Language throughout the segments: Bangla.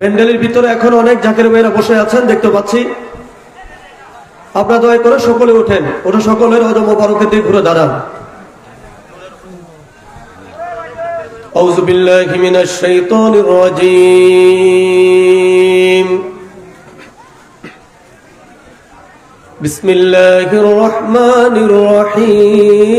প্যান্ডেলের ভিতরে এখন অনেক জাকের ভাইরা বসে আছেন দেখতে পাচ্ছি আপনারা দয়া করে সকলে ওঠেন ওটা সকলের অজম মোবারকের দিক ঘুরে দাঁড়ান أعوذ بالله من الشيطان الرجيم بسم الله الرحمن الرحيم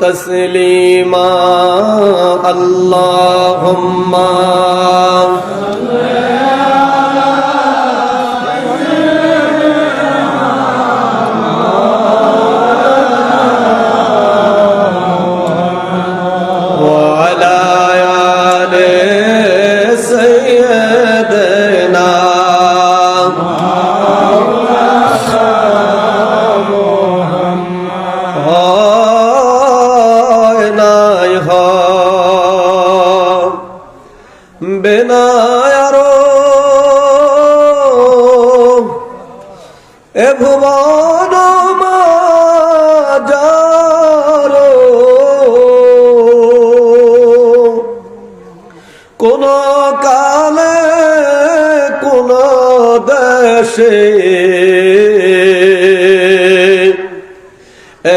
تسليما اللهم এ ভুবন মাজার। কোন কালে কোন দেশে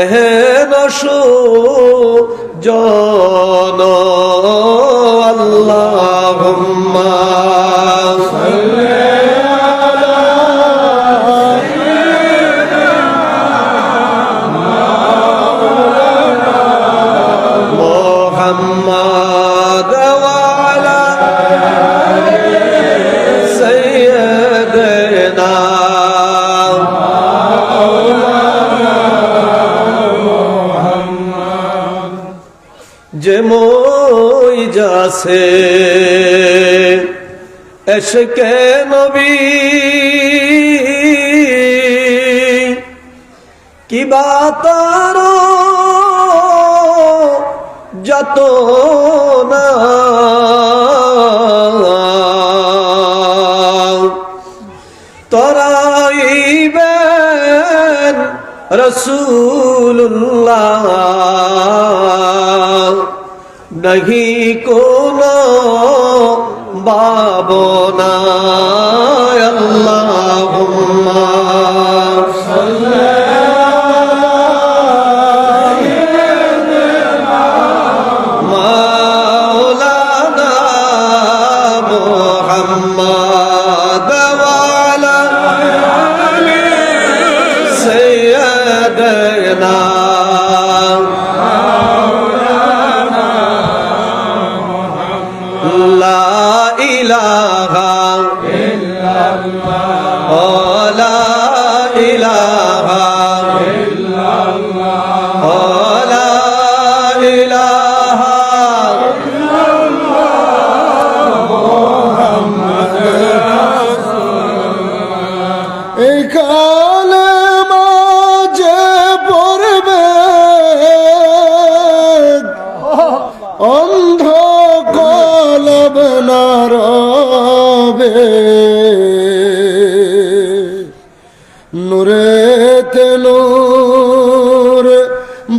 এহেন জন আল্লাহুম্মা যে মই যাছে এসকে নবী। কিবা তার যত না। তরাইবেন রসুল্লাহ নহি কোন বাবনা আল্লাহুম্মা মাওলানা মুহাম্মদ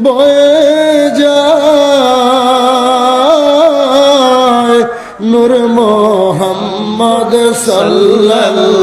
বয়ে যায়। নূর মোহাম্মদ সাল্লাল্লাহ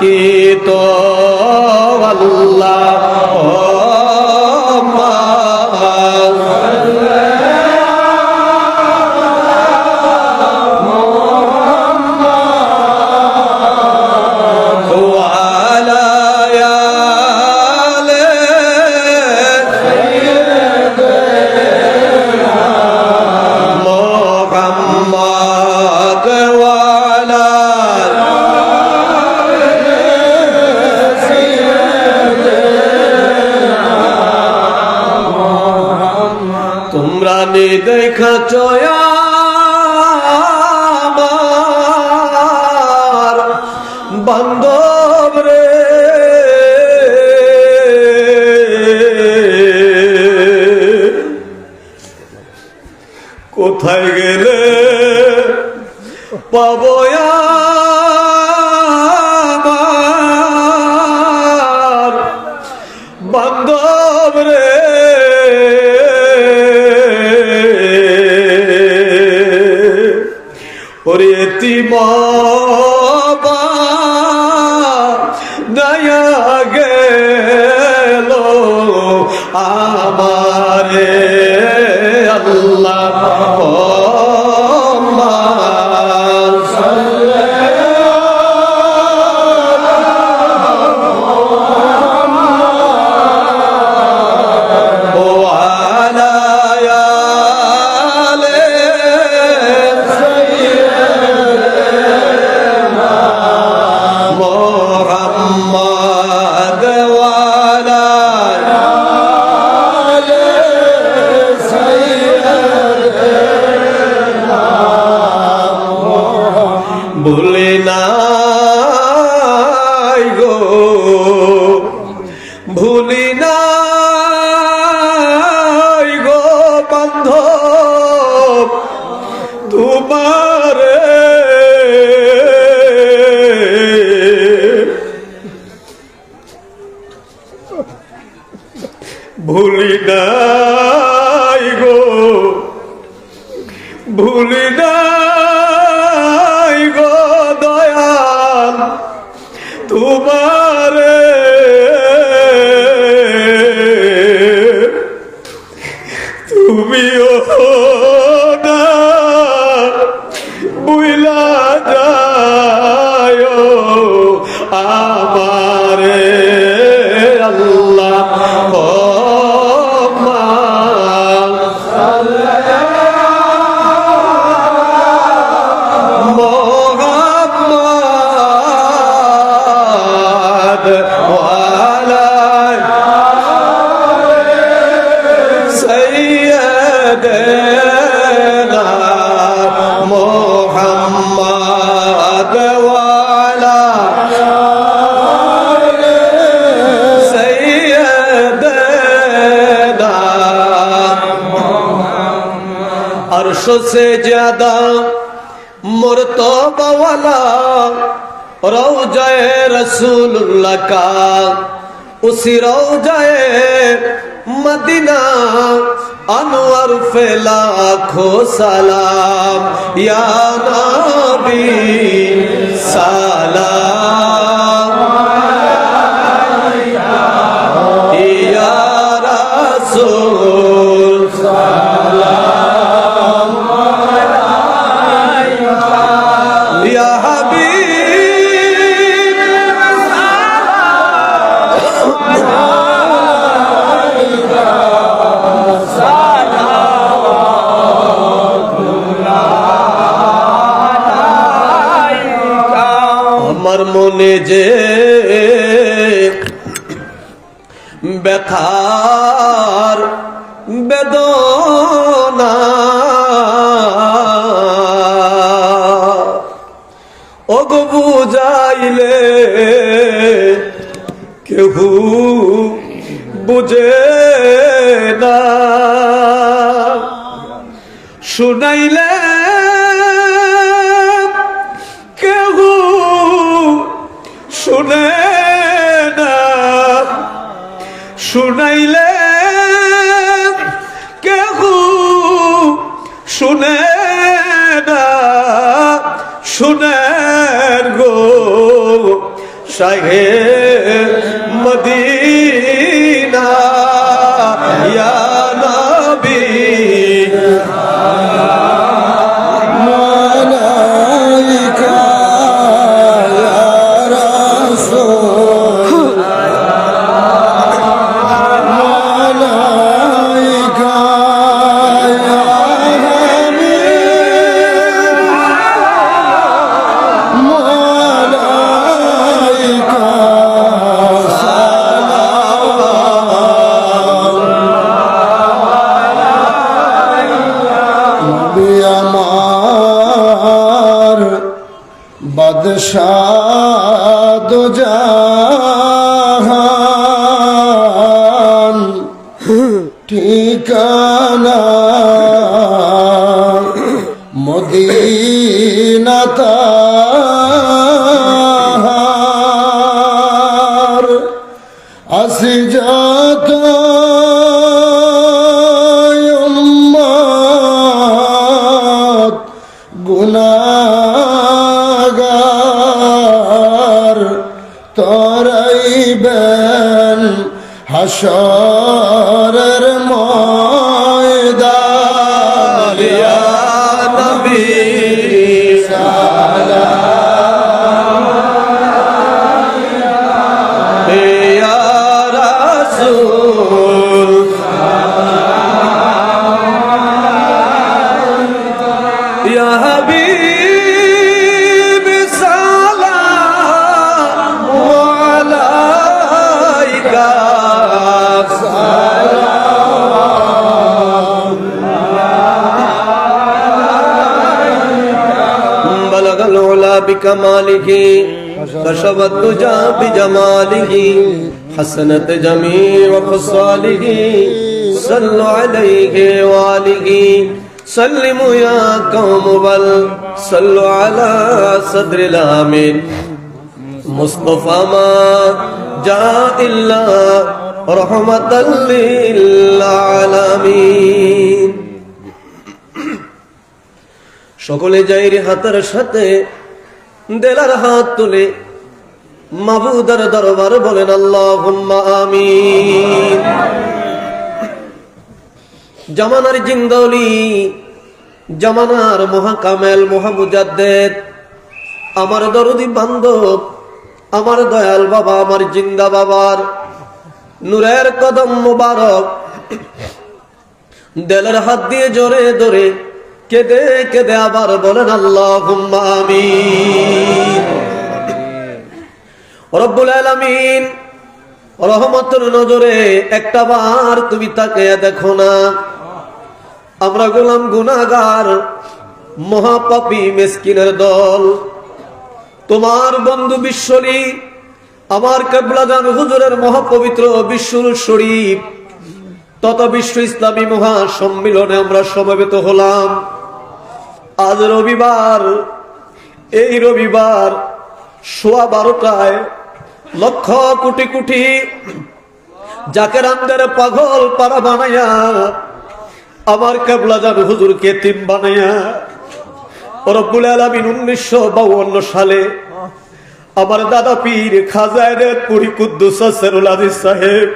থাকি কোথায় গেলে পাবো আমার? বান্ধব রে। ওরে তিমবা দয়া গেল। আমারে আমারে से ज़्यादा मुर्तबा वाला रौजाए रसूलुल्लाह का। उसी रौजाए मदीना, अनवर पे खो सलाम। या नबी, सलाम। মনে যে ব্যথার বেদনা। ওগো বুঝাইলে কেহু বুঝে না। শুনাইলে শুনে না। শুনাইলে কেহ শুনে না। শুনে গো সাহে মদিনা তরাইবেন হাসরের العلا بكماله كشف الدجى بجماله حسنت جميع خصاله صلوا عليه وآله سلموا يا قوم بل صلوا على صدر الآمين مصطفى ما جاء إلا رحمة للعالمين সকলে যাইর হাতের সাথে দেলার হাত তুলে মাবুদার দরবার বলেন আল্লাহ আমিন। জামানার জিন্দলি জামানার মহাকামেল মহামুজাদ্দেদ, আমার দরদি বান্ধব, আমার দয়াল বাবা, আমার জিন্দা বাবার নূরের কদম মুবারক। দেলের হাত দিয়ে জোরে ধরে কেঁদে কেঁদে আবার বলেন আল্লাহ আমিন। রব্বুল রহমতের নজরে একটা বার তুমি তাকে দেখো না। আমরা গোলাম গুনাগার মহাপাপী মেসকিনের দল। তোমার বন্ধু বিশ্বলী আমার কেবলাদান হুজুরের মহাপবিত্র বিশ্বর শরীফ। তত বিশ্ব ইসলামী মহা সম্মিলনে আমরা সমবেত হলাম। আজ রবিবার, এই রবিবার সোয়া বারোটায় লক্ষ কোটি কোটি যাকে রান্দের পাগল পাড়া বানাইয়া, আমার কেবলা জান হুজুরকে তিন বানাইয়া, রব্বুল আলমিন উনিশশো বাউন্ন সালে আমার দাদা পীর খাজায়নের পুরী কুদ্দুস সেরুল আদিস সাহেব,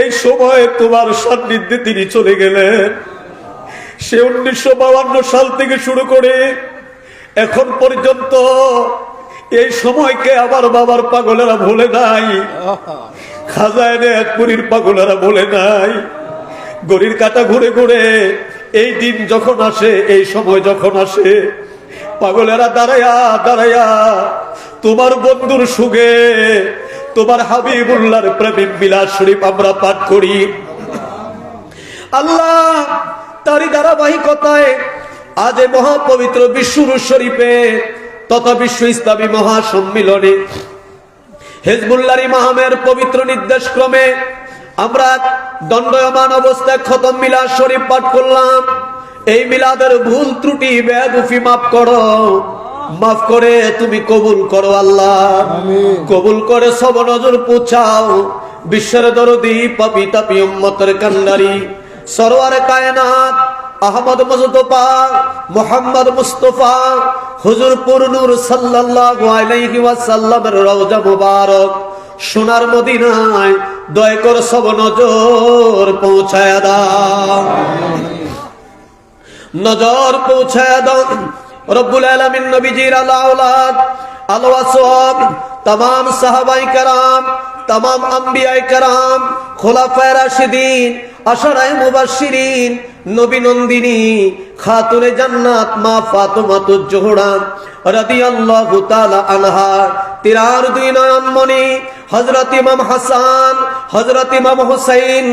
এই সময় তোমার সান্নিধ্যে তিনি চলে গেলেন। সে উনিশশো সাল থেকে শুরু করে এখন পর্যন্ত এই সময়কে আমার বাবার পাগলেরা ভুলে নাই। খাজায়নে এক পুরীর পাগলেরা ভুলে নাই। গড়ির কাটা ঘুরে ঘুরে এই দিন যখন আসে, এই সময় যখন আসে, পাগলেরা দাঁড়ায়া দাঁড়ায়া, তোমার বন্ধুর সুগে তোমার হাবিবুল্লাহর প্রেমিক বিলাস শরীফ আমরা পাঠ করি। আল্লাহ তারই ধারাবাহিকতায় আজ মহাপবিত্র বিশ্বর শরীফে তথা বিশ্ব ইসলামী মহাসম্মিলনে। হেজবুল্লার ইমামের পবিত্র নির্দেশ ক্রমে আমরা দণ্ডয়মান অবস্থায় খতম মিলা শরীফ পাঠ করলাম। এই মিলাদের ভুল ত্রুটি বেদুফি মাফ করো। মাফ করে তুমি কবুল করো আল্লাহ। কবুল করে সব নজর পুছাও। বিশ্বের দরদি পাপি তাপি উম্মতের কান্ডারি। সরওয়ার কায়নাত, আহমদ মুস্তফা মোহাম্মদ মুস্তফা, হুজুর নূর সাল্লাল্লাহু আলাইহি ওয়াসাল্লামের রওজা মুবারক সোনার মদিনায় দয় কর সব নজর পৌঁছায় দাও। নজর পৌঁছায় দাও। রব্বুল আলমিন নবীজির আল্লাহ আলো আসব তাম সাহাবাই কারাম তাম আম্বিআ কারাম, খোলাফায় রাশিদিন, আশারায় মুবাসিরিন নবী নন্দিনী, খাতুনে জান্নাত, মা ফাতুমাতু জোহরা রাদিয়াল্লাহু তাআলা আনহা, তিরার দুই নয়নমণি, হযরত ইমাম হাসান, হযরত ইমাম হুসাইন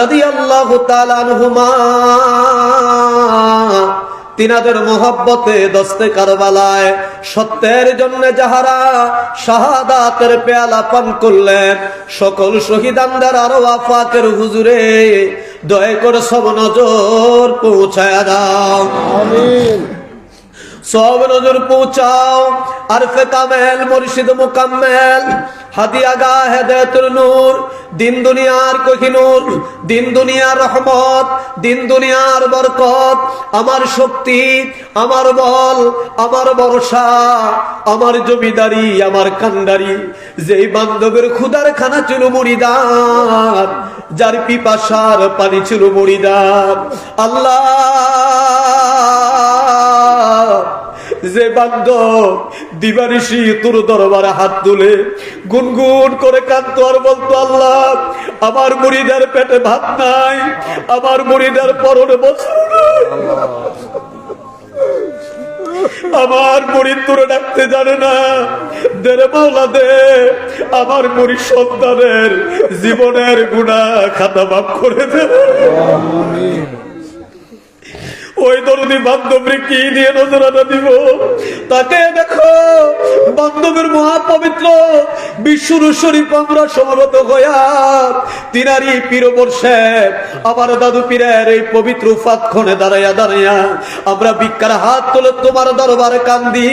রাদিয়াল্লাহু তাআলা আনহুমা। তিনাদের মোহব্বতে দস্তে কারবালায়, সত্যের জন্য যাহারা শাহাদাতের পেয়ালা পান করলেন, সকল শহীদানদের আরও আফাকের হুজুরে দয়া করে সব নজর পৌঁছায় দাও। সব নজর পৌঁছাও। আরফে কামেল, মুর্শিদ মুকাম্মেল। হাদিয়া গা হেদায়তুল নূর। দিন দুনিয়ার কোহিনুর দিন দুনিয়ার রহমত। দিন দুনিয়ার বরকত। আমার শক্তি, আমার বল, আমার ভরসা, আমার জমিদারি, আমার কান্ডারি। যেই বান্ধবের খুদার খানা ছিল মুড়িদার যার পিপাসার পানি ছিল মুড়িদার আল্লাহ যে বান্ধব দিবানিশি তোর দরবারে হাত তুলে গুনগুন করে কাঁদতো আর বলতো, আল্লাহ, আমার মুড়িদার পেটে ভাত নাই, আমার মুড়িদার পরনে বস্ত্র আমার মুড়ি তোরে ডাকতে জানে না। দেরে মাওলা দে, আমার মুড়ি সন্তানের জীবনের গুণা খাতা মাফ করে দে। আমিন। ওই দরদি বান্ধবরে কি দিয়ে নজরানা দিব? তাকে দেখো, বান্ধবের মহাপবিত্র বিশ্বর শরীফ আমরা সমবেত হইয়া তিনারি পীর বর্ষে আমার দাদু পীরের এই পবিত্র উপাক্ষণে দাঁড়াইয়া দাঁড়াইয়া আমরা ভিক্ষার হাত তুলে তোমার দরবারে কান্দি।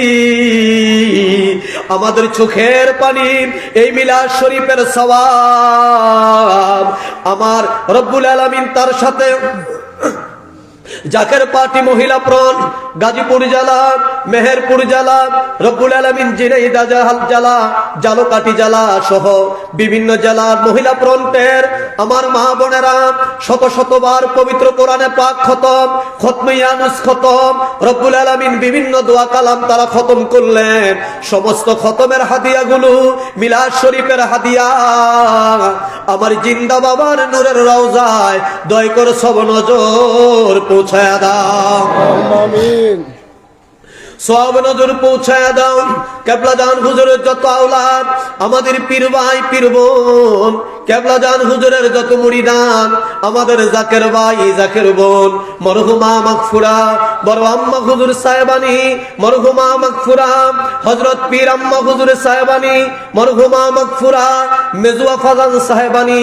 আমাদের চোখের পানি এই মিলা শরীফের সওয়াব। আমার রব্বুল আলামিন তার সাথে জাকের পার্টি মহিলা প্রণ গাজীপুর জেলা মেহেরপুর জেলা, রব্বুল আলমিন জিনাইদা জাহাল জেলা জালকাটি জেলা সহ বিভিন্ন জেলার মহিলা প্রন্টের আমার মা বোনেরা শত শতবার পবিত্র কোরআনে পাক খতম খতমিয়ানুস খতম, রব্বুল আলমিন বিভিন্ন দোয়া কালাম তারা খতম করলেন। সমস্ত খতমের হাদিয়াগুলো মিলাদ শরীফের হাদিয়া। আমার জিন্দা বাবার নূরের রওজায় দয় করে সব নজর পৌঁছায় দাও। আমিন। সব নজর পৌঁছায় দাও। কেবলা জান হুজুরের যত আওলাদ, আমাদের পীর ভাই, পীর বোন। কেবলা জান হুজুরের যত মুড়িদান, আমাদের জাকের ভাই, জাকের বোন। মরহুমা মাগফুরা, বড় আম্মা হুজুর সাহেবানি, মরহুমা মাগফুরা হজরত পীর আম্মা হুজুর সাহেবানি, মরহুমা মাগফুরা, মেজুয়া ফাজান সাহেবানি,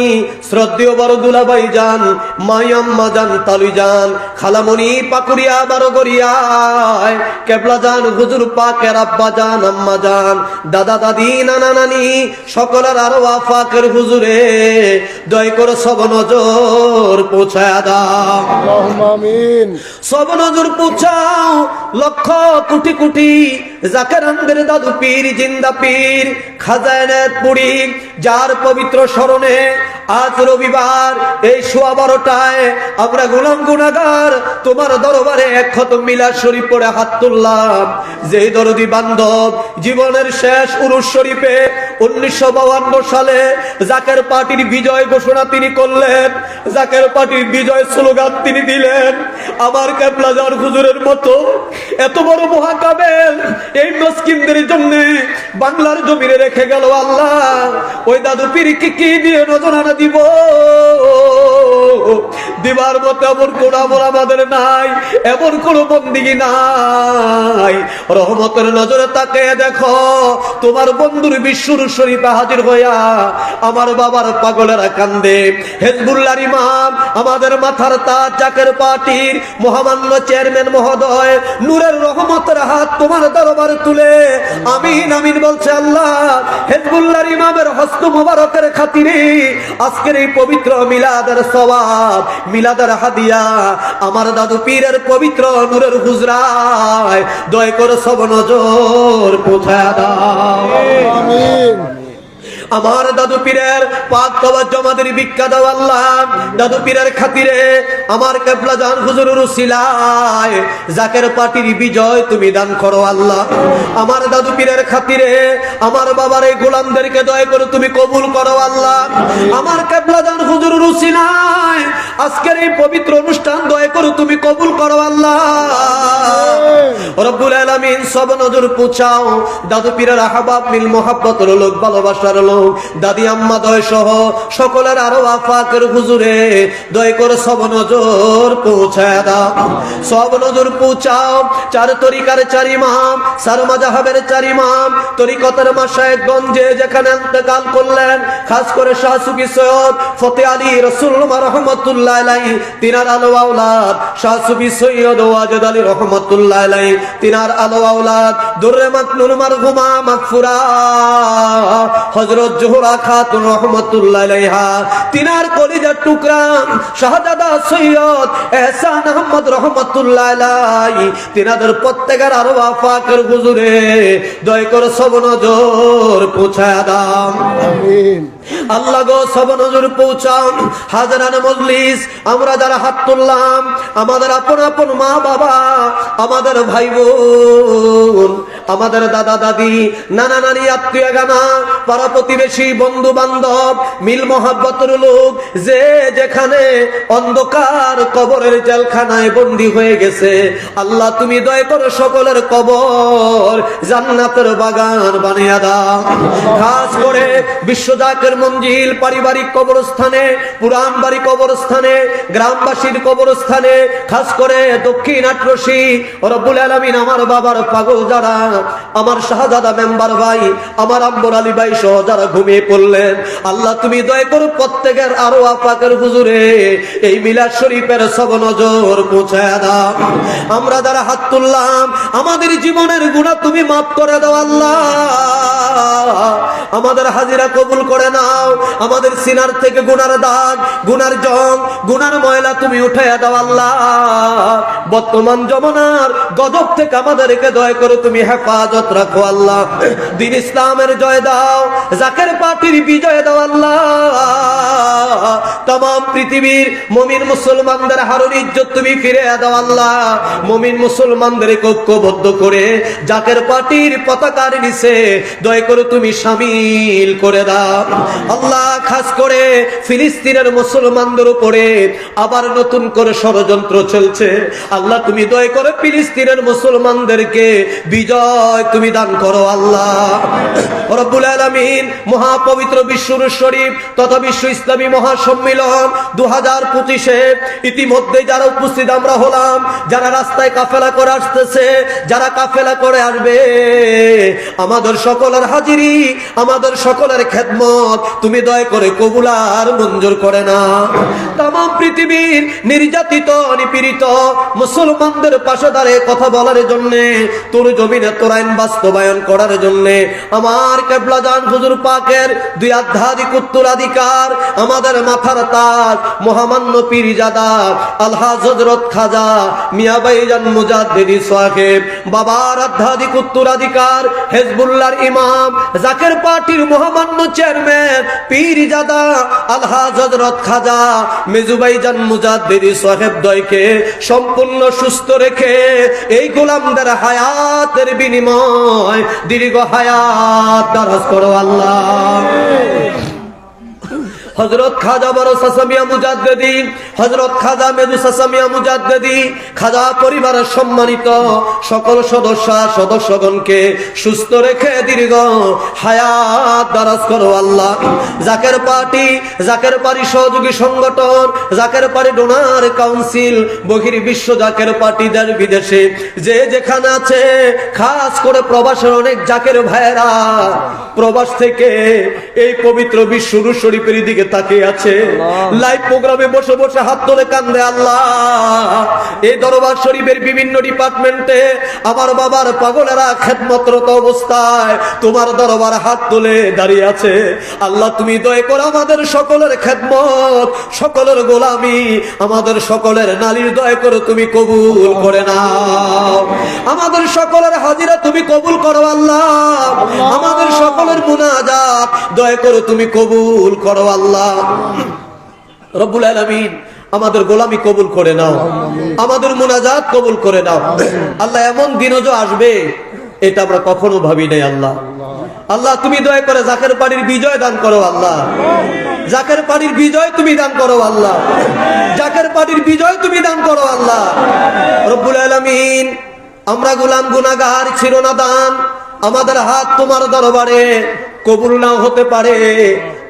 শ্রদ্ধেয় বড় দুলাবাই যান মাই আম্মা তালুই খালামণি পাকুড়িয়া বারো গড়িয়ায় কেবলা যান হুজুর পাকের আব্বা যান আম্মা যান দাদা দাদি নানা নানি সকলের আরও আফাকের হুজুরে দয় করে সব নজর পৌঁছায় দাও। আমিন। সব নজর পৌঁছাও লক্ষ কোটি কোটি জাকারানদের দাদু পীর জিন্দা পীর খাজায়নাত পুরি যার পবিত্র স্মরণে আজ রবিবার এই সোয়া বারোটায় আমরা গুলাম গুনাগার তোমার দরবারে এক ক্ষত মিলা শরীফ পড়ে হাত তুললাম। যেই দরদি বান্ধব, জীবনের শেষ উরুষ শরীফে উনিশশো সালে জাকের পার্টির বিজয় ঘোষণা তিনি করলেন। জাকের পার্টির বিজয় স্লোগান তিনি দিলেন। আমার ক্যাবলাজার হুজুরের মতো এত বড় মহাকাবেল এই মস্কিনদের জন্য বাংলার জমিনে রেখে গেল আল্লাহ। ওই দাদু পিরিকে কি দিয়ে নজরানা দিব? দিবার মতো এমন কোন আমল আমাদের নাই, এমন কোন বন্দিগি নাই। রহমতের নজরে তাকে দেখো, তোমার বন্ধুর বিশ্বর শরীফে হাজির হইয়া আমার বাবার পাগলেরা কান্দে। হেজবুল্লার ইমাম আমাদের মাথার তাজ চাকের পার্টির মহামান্য চেয়ারম্যান মহোদয়, নূরের রহমতের হাত তোমার দরবারে তুলে। আমিন আমিন বলছে আল্লাহ হেজবুল্লার ইমামের হস্ত মোবারকের খাতিরে আজকের এই পবিত্র মিলাদের সওয়াব, মিলাদের হাদিয়া, আমার দাদু পীরের পবিত্র নূরের হুজরায়, দয় করে সব নজর পোছায় দাও। আমিন। আমার দাদু পীরের পাক কবর জমাদের দাও আল্লাহ। দাদু পীরের খাতিরে আমার কেবলা জান হুজুরের উসিলায়, জাকের পার্টির বিজয় তুমি দান করো আল্লাহ। আমার দাদু পীরের খাতিরে আমার বাবার এই গোলামদেরকে দয়া করে তুমি কবুল করো আল্লাহ। আমার কেবলা জান হুজুরের উসিলায়, আজকের এই পবিত্র অনুষ্ঠান দয়া করে তুমি কবুল করো আল্লাহ। রব্বুল আলামিন সব নজর পুছাও। দাদু পীরের আহবাব মিল মোহাব্বতের লোক, ভালোবাসার লোক। দাদি আম্মা দয় সহ সকলের আরও আফাকের হুজুরে দয় করে সব নজর পৌঁছায় দাও। সব নজর পৌঁছাও। চার তরিকার চার ইমাম, সার মাজাহাবের চার ইমাম, তরিকতের মাসায় গঞ্জে যেখানে ইন্তেকাল করলেন, খাস করে শাহ সুফি সৈয়দ ফতে আলী রসুল্লাহ রহমতুল্লাহ আলাইহি, তিনার আলো আওলাদ শাহ সুফি সৈয়দ ওয়াজেদ আলী রহমতুল্লাহ আলাইহি, তিনার আলো আওলাদ দুর্রে মাকনুর মারহুমা মাগফুরা, হযরত জোহরা খাতুন রহমতুল্লাহ তিনার কলিজার টুকরা শাহজাদা সৈয়দ এহসান আহমদ রহমতুল্লাহ তিনাদের প্রত্যেকের আরও আফাকের গুজুরে দয় করে সব নজর পৌঁছায় দাম আল্লাহ গো, সব নজর পৌঁছাও। হাজারান মজলিস, আমরা যারা হাত তুললাম, আমাদের আপন আপন মা বাবা, আমাদের ভাই বোন, আমাদের দাদা দাদি, নানা নানি, আত্মীয় গানা পাড়া প্রতিবেশী, বন্ধু বান্ধব, মিল মহাব্বতের লোক, যে যেখানে অন্ধকার কবরের জেলখানায় বন্দি হয়ে গেছে। আল্লাহ, তুমি দয় করো সকলের কবর জান্নাতের বাগান বানিয়ে দাও। খাস করে বিশ্বজাকের মঞ্জিল পারিবারিক কবরস্থানে পুরান বাড়ি কবরস্থানে, গ্রামবাসীর কবরস্থানে, খাস করে দক্ষিণ আটরসি। রব্বুল আলমিন আমার বাবার পাগল যারা, আমার শাহজাদা মেম্বার ভাই, আমার আম্বর আলী ভাই সহ যারা ঘুমিয়ে পড়লেন, আল্লাহ তুমি দয়া করো প্রত্যেকের আরও আপাকের হুজুরে এই মিলাদ শরীফের সব নজর পৌঁছায় দাও। আমরা যারা হাত তুললাম, আমাদের জীবনের গুণা তুমি মাফ করে দাও আল্লাহ। আমাদের হাজিরা কবুল করে নাও আমাদের সিনার থেকে গুনার দাগ গুনার জং গুনার ময়লা তুমি উঠাইয়া দাও আল্লাহ। বর্তমান জমানার গজব থেকে আমাদেরকে দয়া করে তুমি হেফাজত রাখো আল্লাহ। দিন ইসলামের জয় দাও, জাকের পার্টির বিজয় দাও আল্লাহ। তাম পৃথিবীর মমিন মুসলমানদের হারুন ইজ্জত তুমি ফিরে দাও আল্লাহ। মমিন মুসলমানদের ঐক্যবদ্ধ করে জাকের পার্টির পতাকার নিচে দয়া করে তুমি সামিল করে দাও। আল্লাহ, খাস করে ফিলিস্তিনের মুসলমানদের উপরে আবার নতুন করে ষড়যন্ত্র চলছে। আল্লাহ, তুমি দয়া করে ফিলিস্তিনের মুসলমানদেরকে বিজয় তুমি দান করো আল্লাহ। রব্বুল আলামিন মহাপবিত্র বিশ্বর শরীফ তথা বিশ্ব ইসলামী মহাসম্মেলন দু হাজার পঁচিশে ইতিমধ্যে যারা উপস্থিত আমরা হলাম, যারা রাস্তায় কাফেলা করে আসতেছে, যারা কাফেলা করে আসবে, আমাদের সকলের হাজিরি, আমাদের সকলের খেদমত তুমি দয়া করে কবুলার মঞ্জুর করে না তাম পৃথিবীর নির্যাতিত, নিপীড়িত মুসলমানদের পাশে দাঁড়িয়ে কথা বলার জন্য, তোর জমিনে তোর আইন বাস্তবায়ন করার জন্য, আমার কেবলা জান হুজুর পাকের দুই আধ্যাত্মিক উত্তরাধিকার, আমাদের মাথার তাজ মহামান্য পীরজাদা আলহা হজরত খাজা মিয়াবাই জান মুজাদ্দিদি সাহেব, বাবার আধ্যাত্মিক উত্তরাধিকার, হেজবুল্লাহর ইমাম, জাকের পার্টির মহামান্য চেয়ারম্যান, পীরজাদা আলহা হজরত খাজা মেজুবাই জান মুজাদ্দিদি সাহেব দয়কে সম্পূর্ণ সুস্থ রেখে এই গোলামদের হায়াতের বিনিময় দীর্ঘ হায়াত দারাজ করো আল্লাহ। হজরত খাজা বড় সাসামিয়া মুজাদ্দেদি হজরত খাজা মেদু সাসামিয়া মুজাদ্দেদি, খাজা পরিবারের সম্মানিত সকল সদস্য সদস্যগণকে সুস্থ রেখে দীর্ঘ হায়াত দারাজ করো আল্লাহ। জাকের পার্টি জাকের পার্টি সহযোগী সংগঠন জাকের পার্টি ডোনার কাউন্সিল বহির বিশ্ব জাকের পার্টি দেশ বিদেশে, যে যেখানে আছে, খাস করে প্রবাসের অনেক জাকের ভাইয়েরা, প্রবাস থেকে এই পবিত্র বিশ্ব শরীফের দিকে তাকিয়ে আছে। লাইভ প্রোগ্রামে বসে বসে হাত তোলে কান্দে আল্লাহ। এই দরবার শরীফের বিভিন্ন ডিপার্টমেন্টে আমার বাবার পাগলেরা খেদমতরত অবস্থায় তোমার দরবার হাত তুলে দাঁড়িয়ে আছে। আল্লাহ তুমি দয়া করে আমাদের সকলের খেদমত সকলের গোলামি আমাদের সকলের নালির দয়া করে তুমি কবুল করে নাও। আমাদের সকলের হাজিরা তুমি কবুল করো আল্লাহ। আমাদের সকলের মুনাজাত দয়া করে তুমি কবুল করো আল্লাহ। রব্বুল আলামিন আমাদের গোলামি কবুল করে নাও। আমাদের মুনাজাত কবুল করে নাও। আল্লাহ। এমন দিনও যে আসবে এটা আমরা কখনো ভাবি নাই আল্লাহ। আল্লাহ। তুমি দয়া করে জাকের পাড়ির বিজয় দান করো আল্লাহ। জাকের পাড়ির বিজয় তুমি দান করো আল্লাহ। জাকের পাড়ির বিজয় তুমি দান করো আল্লাহ। রব্বুল আলামিন আমরা গোলাম গুনাগার ছিল না দান। আমাদের হাত তোমার দরবারে কবুল নাও হতে পারে।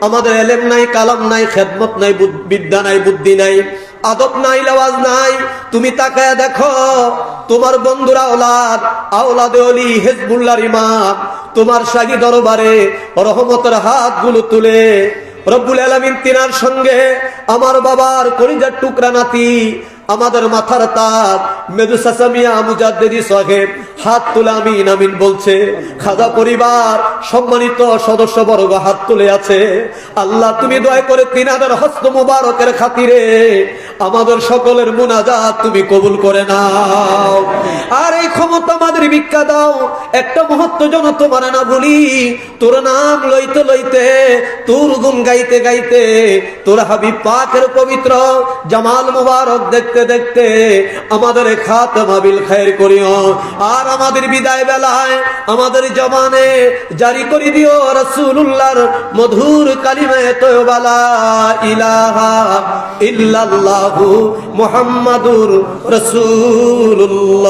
আমাদের এলেম নাই, কালাম নাই, খেদমত নাই, বুদ- বিদ্যা নাই, বুদ্ধি নাই, আদব নাই, লেওয়াজ নাই। তুমি তাকায় দেখো, তোমার বন্ধুরা ওলাদ আওলাদে অলি হেজবুল্লার ইমাম, তোমার সাগি দরবারে রহমতের হাতগুলো তুলে, রব্বুল আলামিন তিনার সঙ্গে আমার বাবার কলিজার টুকরা নাতি, আমাদের মাথার তার মেদু সাসামিয়া মুজাদ্দেদি সাহেব হাত তুলে আমিন আমিন বলছে, খাজা পরিবার, সম্মানিত সদস্য বর্গ হাত তুলে আছে। আল্লাহ, তুমি দয়া করে তিনাদের হস্ত মুবারকের খাতিরে আমাদের সকলের মুনাজাত তুমি কবুল করে নাও। আর এই ক্ষমতা আমাদের ভিক্ষা দাও। একটা মুহূর্ত যেন তোমার না বলি তোর নাম লইতে লইতে, তোর গুণ গাইতে গাইতে, তোর হাবিব পাকের পবিত্র জামাল মুবারক দেখতে দেখতে আমাদের খাত মাবিল খায়ের করিও। আর আমাদের বিদায় বেলায় আমাদের জবানে জারি করে দিও রসুল্লাহর মধুর কালিমে তোলা ইলাহা ইল্লাল্লাহু মুহাম্মাদুর রাসূলুল্লাহ।